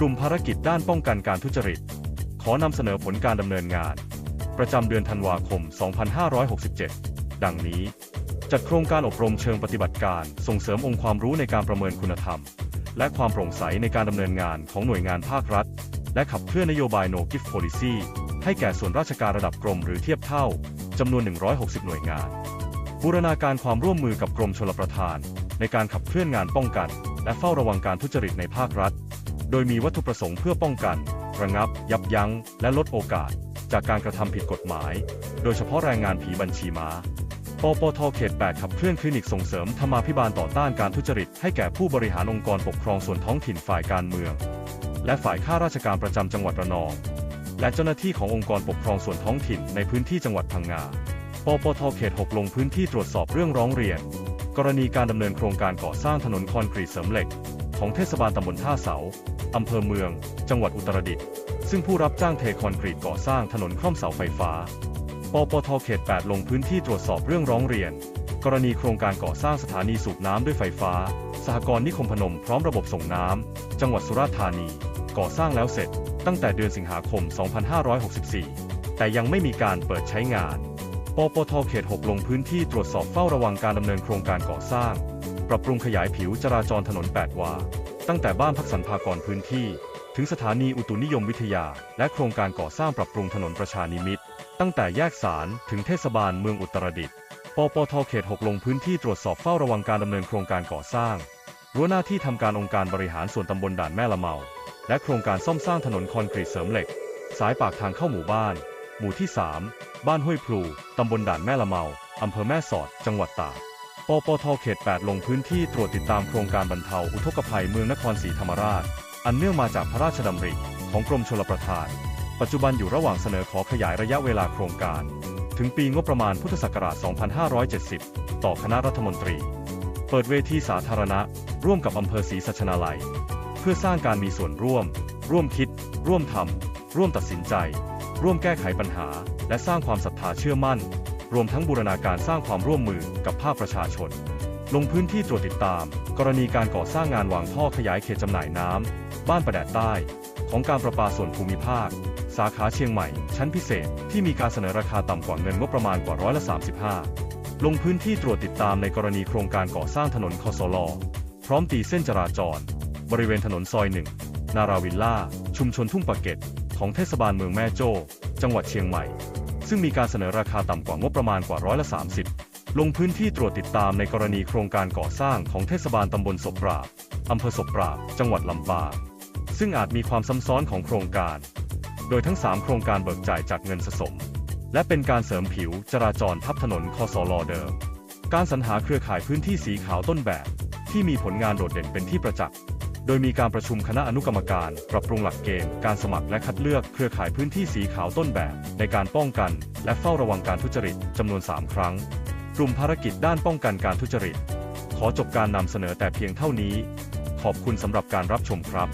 กลุ่มภารกิจด้านป้องกันการทุจริต ขอนำเสนอผลการดำเนินงาน ประจำเดือนธันวาคม 2567 ดังนี้ จัดโครงการอบรมเชิงปฏิบัติการ ส่งเสริมองค์ความรู้ในการประเมินคุณธรรม และความโปร่งใสในการดำเนินงานของหน่วยงานภาครัฐ และขับเคลื่อนนโยบาย No Gift Policy ให้แก่ส่วนราชการระดับกรมหรือเทียบเท่าจำนวน 160 หน่วยงาน บูรณาการความร่วมมือกับกรมชลประทาน ในการขับเคลื่อนงานป้องกัน และเฝ้าระวังการทุจริตในภาครัฐ โดยมีวัตถุประสงค์เพื่อป้องกัน ระงับ ยับยั้ง และลดโอกาส จากการกระทำผิดกฎหมาย โดยเฉพาะแรงงานผีบัญชีม้าปปทเขต 8 ขับเคลื่อนคลินิกส่งเสริมธรรมาภิบาลต่อต้านการทุจริต ให้แก่ผู้บริหารองค์กรปกครองส่วนท้องถิ่นฝ่ายการเมือง และฝ่ายข้าราชการประจำจังหวัดระนอง และเจ้าหน้าที่ขององค์กรปกครองส่วนท้องถิ่นในพื้นที่จังหวัดพังงาปปทเขต 6 ลงพื้นที่ตรวจสอบเรื่องร้องเรียน กรณีการดำเนินโครงการก่อสร้างถนนคอนกรีตเสริมเหล็ก ของเทศบาลตำบลท่าเสา อำเภอเมือง จังหวัดอุตรดิตถ์ ซึ่งผู้รับจ้างเทคอนกรีตก่อสร้างถนนคล่อมเสาไฟฟ้า ปปทเขต 8 ลงพื้นที่ตรวจสอบเรื่องร้องเรียน กรณีโครงการก่อสร้างสถานีสูบน้ำด้วยไฟฟ้า สหกรณ์นิคมพนมพร้อมระบบส่งน้ำ จังหวัดสุราษฎร์ธานี ก่อสร้างแล้วเสร็จ ตั้งแต่เดือนสิงหาคม 2564 แต่ยังไม่มีการเปิดใช้งาน ปปทเขต 6 ลงพื้นที่ตรวจสอบเฝ้าระวังการดำเนินโครงการก่อสร้าง ปรับปรุงขยายผิวจราจรถนน 8 วา ตั้งแต่บ้านพักสันพากรพื้นที่ ถึงสถานีอุตุนิยมวิทยา และโครงการก่อสร้างปรับปรุงถนนประชานิมิตตั้งแต่แยกสารถึงเทศบาลเมืองอุตรดิตถ์ปปทเขต 6 ลงพื้นที่ตรวจสอบเฝ้าระวังการดำเนินโครงการก่อสร้างรั้วหน้าที่ทำการองค์การบริหารส่วนตำบลด่านแม่ละเมา และโครงการซ่อมสร้างถนนคอนกรีตเสริมเหล็ก สายปากทางเข้าหมู่บ้าน หมู่ที่ 3 บ้านห้วยพลู ตำบลด่านแม่ละเมา อำเภอแม่สอด จังหวัดตาก ปปทเขต 8 ลงพื้นที่ตรวจติดตามโครงการบรรเทาอุทกภัยเมืองนครศรีธรรมราช อันเนื่องมาจากพระราชดำริของกรมชลประทาน ปัจจุบันอยู่ระหว่างเสนอขอขยายระยะเวลาโครงการ ถึงปีงบประมาณพุทธศักราช 2570 ต่อคณะรัฐมนตรี เปิดเวทีสาธารณะ ร่วมกับอำเภอศรีสัชนาลัย เพื่อสร้างการมีส่วนร่วม ร่วมคิด ร่วมทำร่วมตัดสินใจ ร่วมแก้ไขปัญหา และสร้างความศรัทธาเชื่อมั่น รวมทั้งบูรณาการสร้างความร่วมมือกับภาคประชาชน ลงพื้นที่ตรวจติดตาม กรณีการก่อสร้างงานวางท่อขยายเขตจำหน่ายน้ำบ้านประแดดใต้ ของการประปาส่วนภูมิภาค สาขาเชียงใหม่ ชั้นพิเศษที่มีการเสนอราคาต่ำกว่าเงินงบประมาณกว่าร้อยละ35 ลงพื้นที่ตรวจติดตามในกรณีโครงการก่อสร้างถนนคอสลอพร้อมตีเส้นจราจร บริเวณถนนซอยหนึ่งนาราวิลล่า ชุมชนทุ่งปะเก็ต ของเทศบาลเมืองแม่โจ้ จังหวัดเชียงใหม่ ซึ่งมีการเสนอราคาต่ำกว่างบประมาณกว่าร้อยละ30 ลงพื้นที่ตรวจติดตามในกรณีโครงการก่อสร้างของเทศบาลตำบลศพปราบอำเภอศพปราบ จังหวัดลำปางซึ่งอาจมีความซ้ำซ้อนของโครงการ โดยทั้ง 3 โครงการเบิกจ่ายจากเงินสะสม และเป็นการเสริมผิวจราจรทับถนนคอสลอเดิม การสรรหาเครือข่ายพื้นที่สีขาวต้นแบบ ที่มีผลงานโดดเด่นเป็นที่ประจักษ์ โดยมีการประชุมคณะอนุกรรมการ ปรับปรุงหลักเกณฑ์การสมัครและคัดเลือกเครือข่ายพื้นที่สีขาวต้นแบบ ในการป้องกัน และเฝ้าระวังการทุจริตจำนวน 3 ครั้ง กลุ่มภารกิจด้านป้องกันการทุจริต ขอจบการนำเสนอแต่เพียงเท่านี้ ขอบคุณสำหรับการรับชมครับ